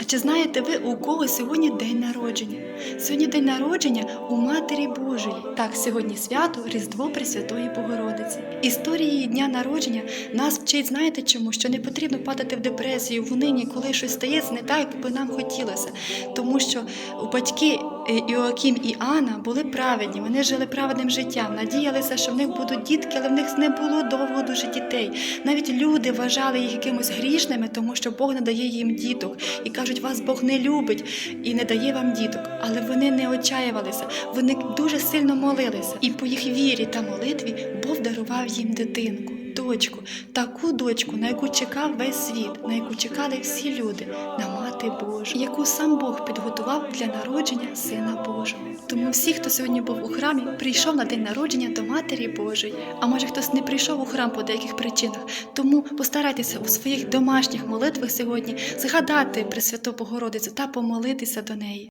А чи знаєте ви, у кого сьогодні день народження? Сьогодні день народження у Матері Божої. Так, сьогодні свято Різдво Пресвятої Богородиці. Історії дня народження нас вчить, знаєте чому? Що не потрібно падати в депресію, в унині, коли щось стається не так, як би нам хотілося. Тому що батьки е, Іоаким і Анна були праведні, вони жили праведним життям, надіялися, що в них будуть дітки, але в них не було довго дуже дітей. Навіть люди вважали їх якимось грішними, тому що Бог не дає їм діток і кажуть, вас Бог не любить і не дає вам діток. Але вони не отчаювалися, вони дуже сильно молилися. І по їх вірі та молитві Бог дарував їм дитинку. Дочку, таку дочку, на яку чекав весь світ, на яку чекали всі люди, на мати Божу, яку сам Бог підготував для народження Сина Божого. Тому всі, хто сьогодні був у храмі, прийшов на день народження до Матері Божої. А може хтось не прийшов у храм по деяких причинах. Тому постарайтеся у своїх домашніх молитвах сьогодні згадати Пресвяту Богородицю та помолитися до неї.